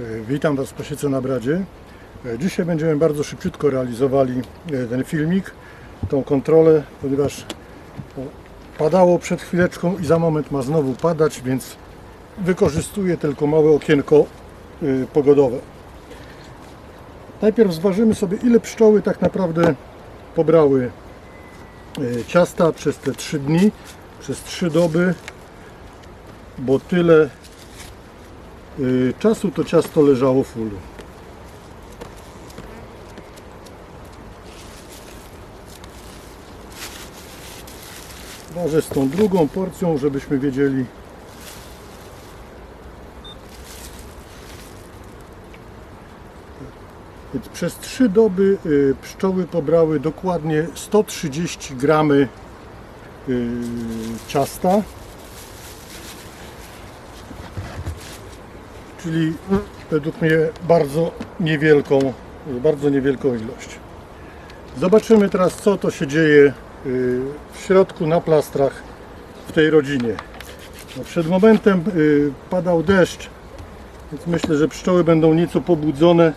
E, Witam Was w Pasiece na Bradzie. E, Dzisiaj będziemy bardzo szybciutko realizowali e, ten filmik, tą kontrolę, ponieważ padało przed chwileczką i za moment ma znowu padać, więc wykorzystuję tylko małe okienko pogodowe. Najpierw zważymy sobie, ile pszczoły tak naprawdę pobrały ciasta przez te 3 dni, przez 3 doby, bo tyle czasu to ciasto leżało w ulu. Z tą drugą porcją, żebyśmy wiedzieli Więc przez trzy doby y, pszczoły pobrały dokładnie 130 gramy y, ciasta. Czyli według mnie bardzo niewielką, bardzo niewielką ilość. Zobaczymy teraz, co to się dzieje y, w środku na plastrach w tej rodzinie. No, przed momentem y, padał deszcz, więc myślę, że pszczoły będą nieco pobudzone,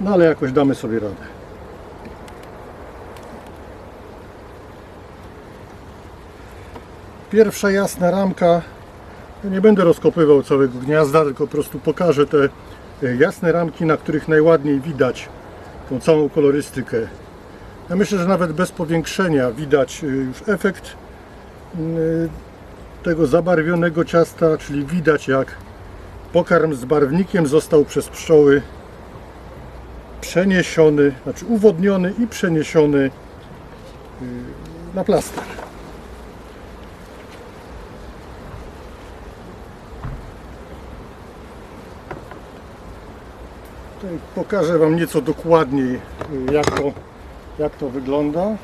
no ale jakoś damy sobie radę. Pierwsza jasna ramka nie będę rozkopywał całego gniazda, tylko po prostu pokażę te e, jasne ramki, na których najładniej widać tą całą kolorystykę. Ja myślę, że nawet bez powiększenia widać e, już efekt e, tego zabarwionego ciasta, czyli widać jak pokarm z barwnikiem został przez pszczoły przeniesiony, znaczy uwodniony i przeniesiony na plaster. Pokażę Wam nieco dokładniej, y, jak to, jak to wygląda.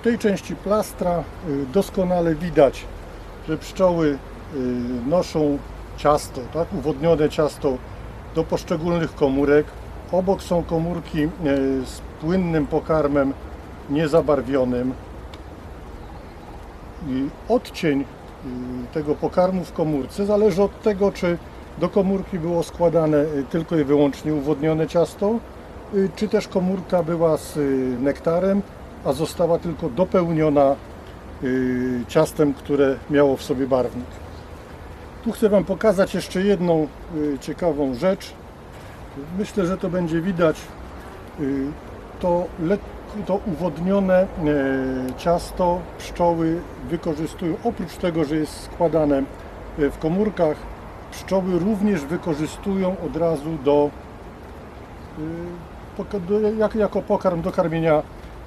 W tej części plastra y, doskonale widać, że pszczoły y, noszą ciasto, tak, uwodnione ciasto do poszczególnych komórek. Obok są komórki z płynnym pokarmem niezabarwionym. I odcień tego pokarmu w komórce zależy od tego, czy do komórki było składane y, tylko i wyłącznie uwodnione ciasto, y, czy też komórka była z y, nektarem, a została tylko dopełniona ciastem, które miało w sobie barwnik. Tu chcę Wam pokazać jeszcze jedną ciekawą rzecz. Myślę, że to będzie widać. To, to uwodnione ciasto pszczoły wykorzystują, oprócz tego, że jest składane w komórkach, pszczoły również wykorzystują od razu do, y, do jak, jako pokarm do karmienia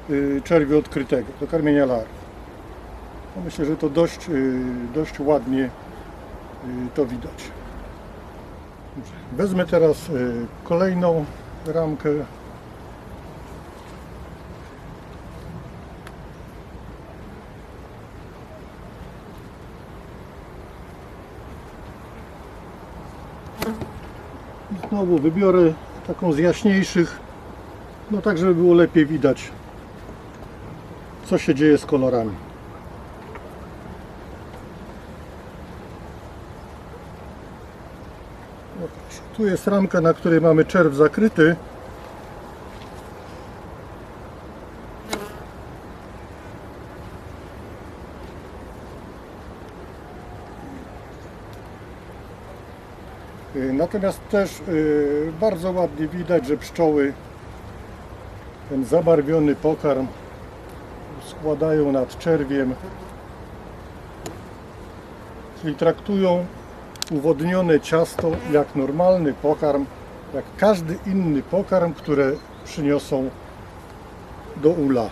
y, czerwi odkrytego, do karmienia larw. No myślę, że to dość, y, dość ładnie to widać. Wezmę teraz kolejną ramkę Znowu wybiorę taką z jaśniejszych, no tak żeby było lepiej widać co się dzieje z kolorami. No tu jest ramka, na której mamy czerw zakryty. Y, Natomiast też y, bardzo ładnie widać, że pszczoły ten zabarwiony pokarm składają nad czerwiem, czyli traktują uwodnione ciasto jak normalny pokarm, jak każdy inny pokarm, które przyniosą do ula.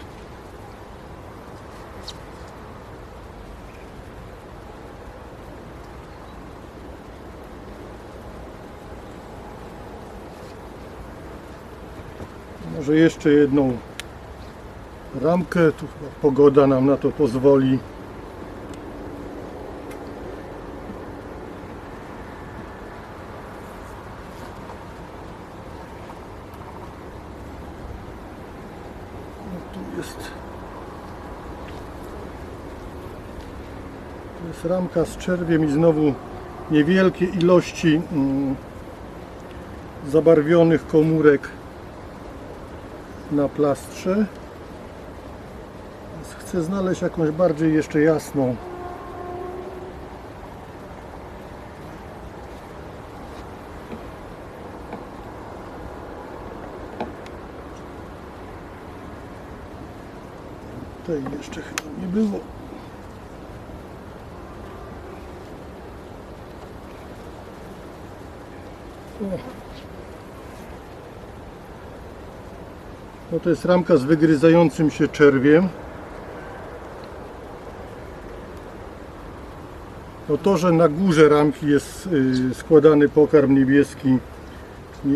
Może jeszcze jedną ramkę, tu pogoda nam na to pozwoli. No tu jest jest ramka z czerwiem i znowu niewielkie ilości mm, zabarwionych komórek na plastrze. Chcę znaleźć jakąś bardziej jeszcze jasną. Tej jeszcze chyba nie było. No to jest ramka z wygryzającym się czerwiem. No to, że na górze ramki jest y, składany pokarm niebieski, nie-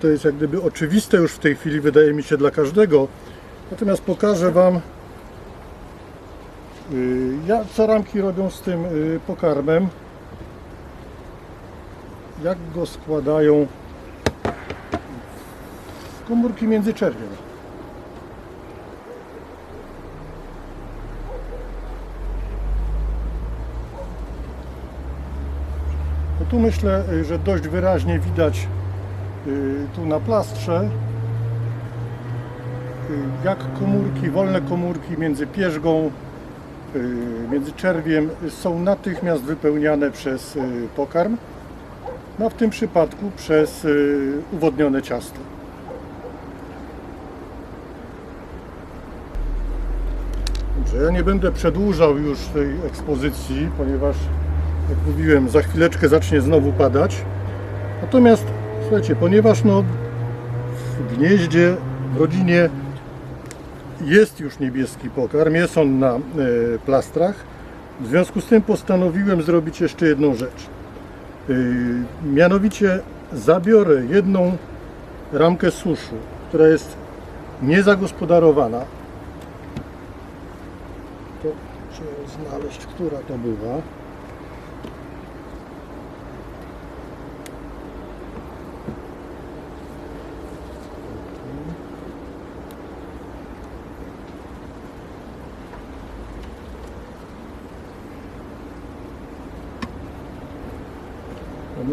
to jest jak gdyby oczywiste już w tej chwili, wydaje mi się, dla każdego. Natomiast pokażę Wam, y, co ramki robią z tym y, pokarmem, jak go składają w komórki między tu myślę, y, że dość wyraźnie widać y, tu na plastrze, y, jak komórki, wolne komórki między pierzgą, między czerwiem są natychmiast wypełniane przez pokarm, no w tym przypadku przez uwodnione ciasto. Dobrze, ja nie będę przedłużał już tej ekspozycji, ponieważ jak mówiłem, za chwileczkę zacznie znowu padać. Natomiast słuchajcie, ponieważ no, w gnieździe, w rodzinie jest już niebieski pokarm, jest on na e, plastrach, w związku z tym postanowiłem zrobić jeszcze jedną rzecz. E, mianowicie zabiorę jedną ramkę suszu, która jest niezagospodarowana. To trzeba znaleźć, która to była.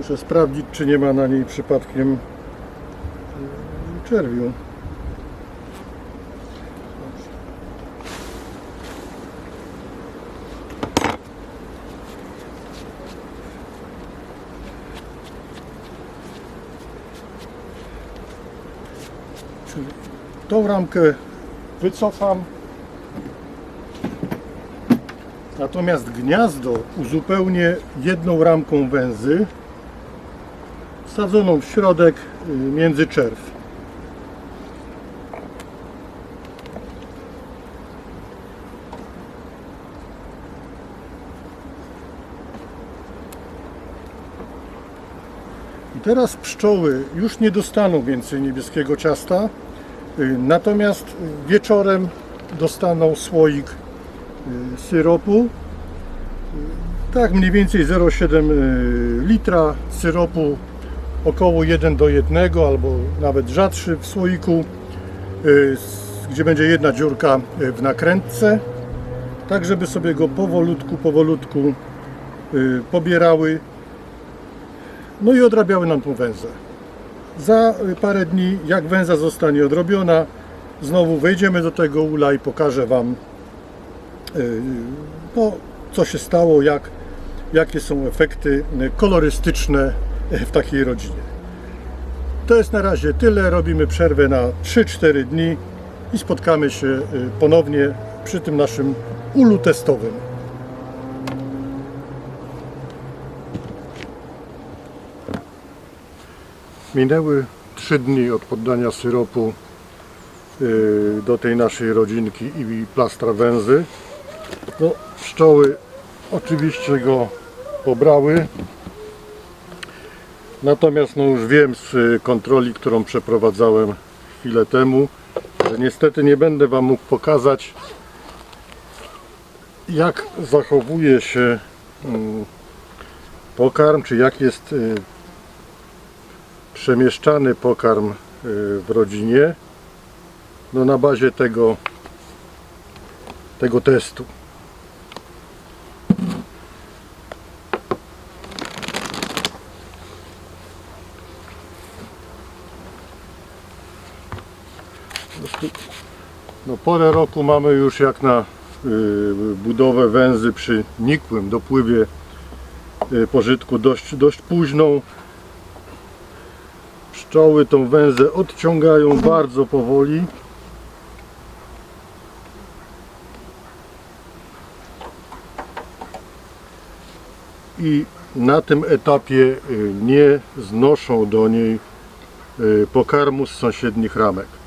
Muszę sprawdzić, czy nie ma na niej przypadkiem y, czerwiu. Tą ramkę wycofam. Natomiast gniazdo uzupełnię jedną ramką węzy wsadzoną w środek y, między czerw. I teraz pszczoły już nie dostaną więcej niebieskiego ciasta, y, natomiast wieczorem dostaną słoik y, syropu tak, mniej więcej 0,7 y, litra syropu, około 1 do 1 albo nawet rzadszy w słoiku, y, gdzie będzie jedna dziurka y, w nakrętce, tak żeby sobie go powolutku, powolutku y, pobierały, no i odrabiały nam tą węzę. Za parę dni, jak węza zostanie odrobiona, znowu wejdziemy do tego ula i pokażę Wam no, co się stało, jak, jakie są efekty kolorystyczne w takiej rodzinie. To jest na razie tyle. Robimy przerwę na 3-4 dni i spotkamy się y, ponownie przy tym naszym ulu testowym. Minęły 3 dni od poddania syropu y, do tej naszej rodzinki i plastra węzy. No, pszczoły oczywiście go pobrały. Natomiast no już wiem z y, kontroli, którą przeprowadzałem chwilę temu, że niestety nie będę Wam mógł pokazać jak zachowuje się mm, pokarm, czy jak jest y, przemieszczany pokarm y, w rodzinie no na bazie tego tego testu. Porę roku mamy już jak na y, budowę węzy przy nikłym dopływie y, pożytku dość, dość późną. Pszczoły tą węzę odciągają bardzo powoli. I na tym etapie y, nie znoszą do niej pokarmu z sąsiednich ramek.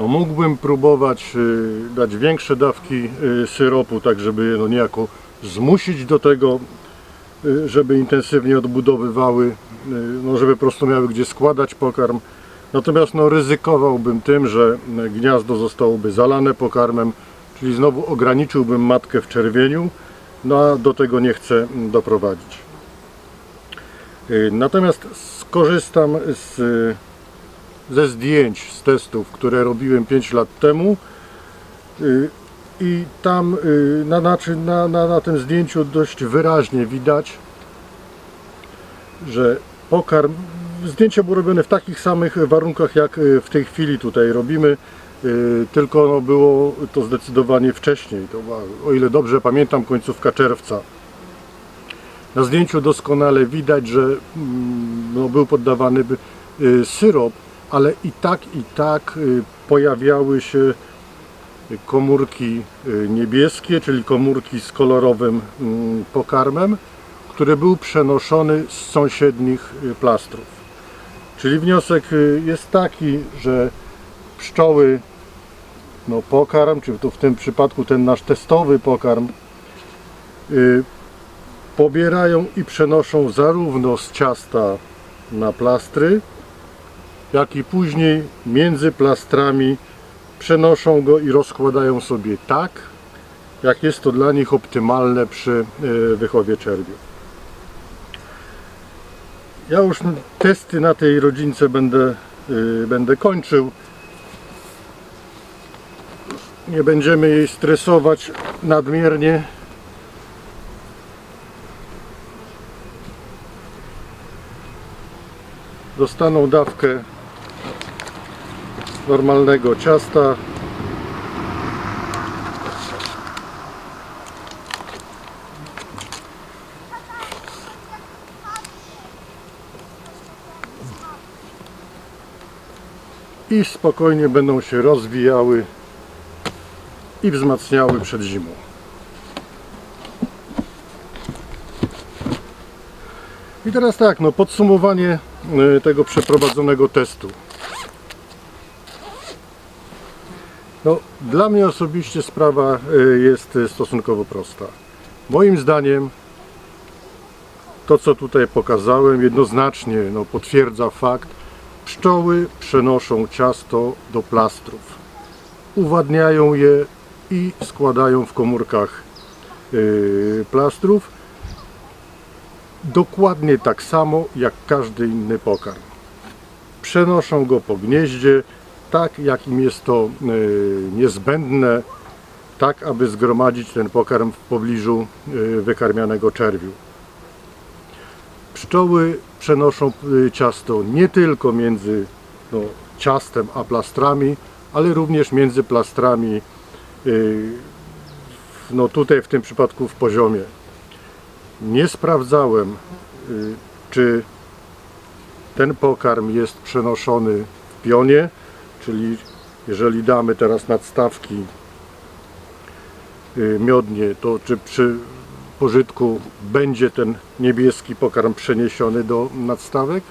No, mógłbym próbować y, dać większe dawki y, syropu, tak żeby je no, niejako zmusić do tego, y, żeby intensywnie odbudowywały, no, żeby po prostu miały gdzie składać pokarm. Natomiast no, ryzykowałbym tym, że gniazdo zostałoby zalane pokarmem, czyli znowu ograniczyłbym matkę w czerwieniu, no a do tego nie chcę mm, doprowadzić. Natomiast skorzystam z ze zdjęć z testów, które robiłem 5 lat temu. Y, i tam y, na, na, na, na tym zdjęciu dość wyraźnie widać, że pokarm, zdjęcie było robione w takich samych warunkach jak y, w tej chwili tutaj robimy, tylko było to zdecydowanie wcześniej, to była, o ile dobrze pamiętam końcówka czerwca. Na zdjęciu doskonale widać, że mm, no, był poddawany syrop, ale i tak, i tak y, pojawiały się komórki y, niebieskie, czyli komórki z kolorowym mm, pokarmem, który był przenoszony z sąsiednich y, plastrów. Czyli wniosek jest taki, że pszczoły, no pokarm, czy w tym przypadku ten nasz testowy pokarm, pobierają i przenoszą zarówno z ciasta na plastry, jak i później między plastrami przenoszą go i rozkładają sobie tak, jak jest to dla nich optymalne przy e, wychowie czerwiu. Ja już testy na tej rodzince będę, e, będę kończył. Nie będziemy jej stresować nadmiernie. Dostaną dawkę normalnego ciasta. I spokojnie będą się rozwijały i wzmacniały przed zimą. I teraz tak, no podsumowanie e, tego przeprowadzonego testu. No, dla mnie osobiście sprawa y, jest y, stosunkowo prosta. Moim zdaniem to, co tutaj pokazałem, jednoznacznie no, potwierdza fakt, pszczoły przenoszą ciasto do plastrów. Uwadniają je i składają w komórkach y, plastrów dokładnie tak samo jak każdy inny pokarm. Przenoszą go po gnieździe, tak jak im jest to e, niezbędne, tak aby zgromadzić ten pokarm w pobliżu e, wykarmianego czerwiu. Pszczoły przenoszą e, ciasto nie tylko między no, ciastem a plastrami, ale również między plastrami, no tutaj w tym przypadku w poziomie. Nie sprawdzałem, czy ten pokarm jest przenoszony w pionie, czyli jeżeli damy teraz nadstawki y, miodnie, to czy przy pożytku będzie ten niebieski pokarm przeniesiony do nadstawek.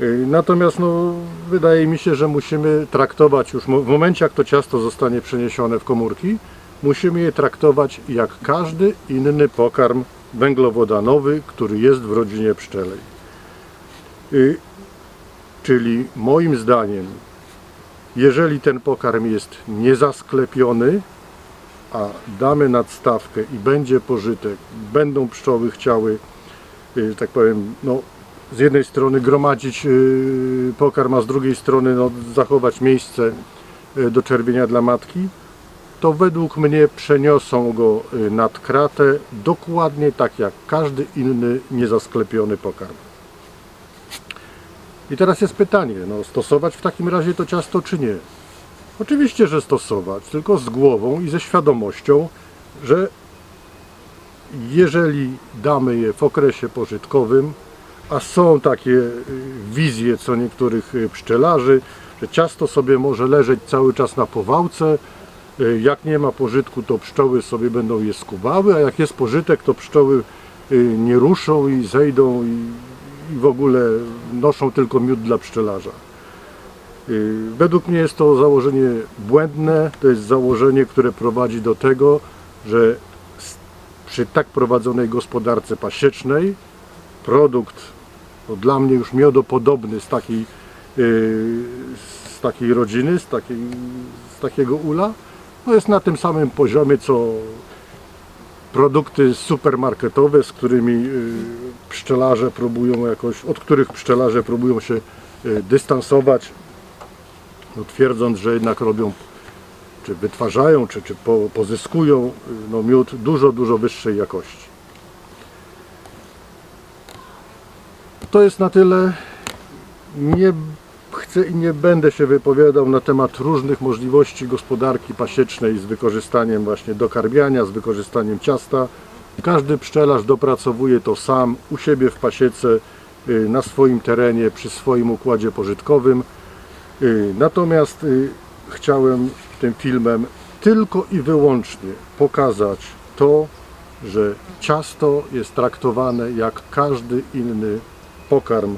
Y, Natomiast no, wydaje mi się, że musimy traktować już w momencie, jak to ciasto zostanie przeniesione w komórki, musimy je traktować jak każdy inny pokarm węglowodanowy, który jest w rodzinie pszczelej. Y, Czyli moim zdaniem, jeżeli ten pokarm jest niezasklepiony, a damy nadstawkę i będzie pożytek, będą pszczoły chciały, y, tak powiem, no, z jednej strony gromadzić y, pokarm, a z drugiej strony no, zachować miejsce y, do czerwienia dla matki, to według mnie przeniosą go nad kratę dokładnie tak jak każdy inny niezasklepiony pokarm. I teraz jest pytanie, no, stosować w takim razie to ciasto czy nie? Oczywiście, że stosować, tylko z głową i ze świadomością, że jeżeli damy je w okresie pożytkowym, a są takie y, wizje co niektórych y, pszczelarzy, że ciasto sobie może leżeć cały czas na powałce, y, jak nie ma pożytku, to pszczoły sobie będą je skubały, a jak jest pożytek, to pszczoły nie ruszą i zejdą i, i w ogóle noszą tylko miód dla pszczelarza. Y, Według mnie jest to założenie błędne, to jest założenie, które prowadzi do tego, że przy tak prowadzonej gospodarce pasiecznej produkt no dla mnie już miodopodobny z takiej, y, z takiej rodziny, z, takiej, z takiego ula, no jest na tym samym poziomie co produkty supermarketowe, z którymi y, pszczelarze próbują jakoś, od których pszczelarze próbują się y, dystansować, no, twierdząc, że jednak robią, czy wytwarzają, czy, czy po, pozyskują y, no, miód dużo, dużo wyższej jakości. To jest na tyle. Nie i nie będę się wypowiadał na temat różnych możliwości gospodarki pasiecznej z wykorzystaniem właśnie dokarmiania, z wykorzystaniem ciasta. Każdy pszczelarz dopracowuje to sam u siebie w pasiece, y, na swoim terenie, przy swoim układzie pożytkowym. Y, Natomiast y, chciałem tym filmem tylko i wyłącznie pokazać to, że ciasto jest traktowane jak każdy inny pokarm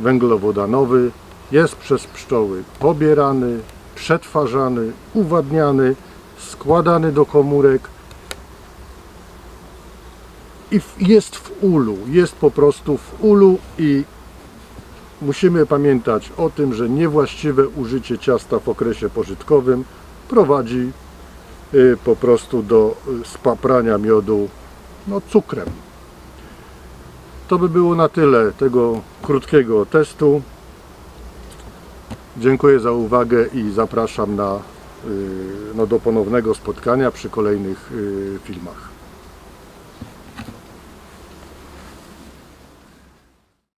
węglowodanowy. Jest przez pszczoły pobierany, przetwarzany, uwadniany, składany do komórek i jest w ulu, jest po prostu w ulu i musimy pamiętać o tym, że niewłaściwe użycie ciasta w okresie pożytkowym prowadzi y, po prostu do y, spaprania miodu no, cukrem. To by było na tyle tego krótkiego testu. Dziękuję za uwagę i zapraszam na, y, no, do ponownego spotkania przy kolejnych y, filmach.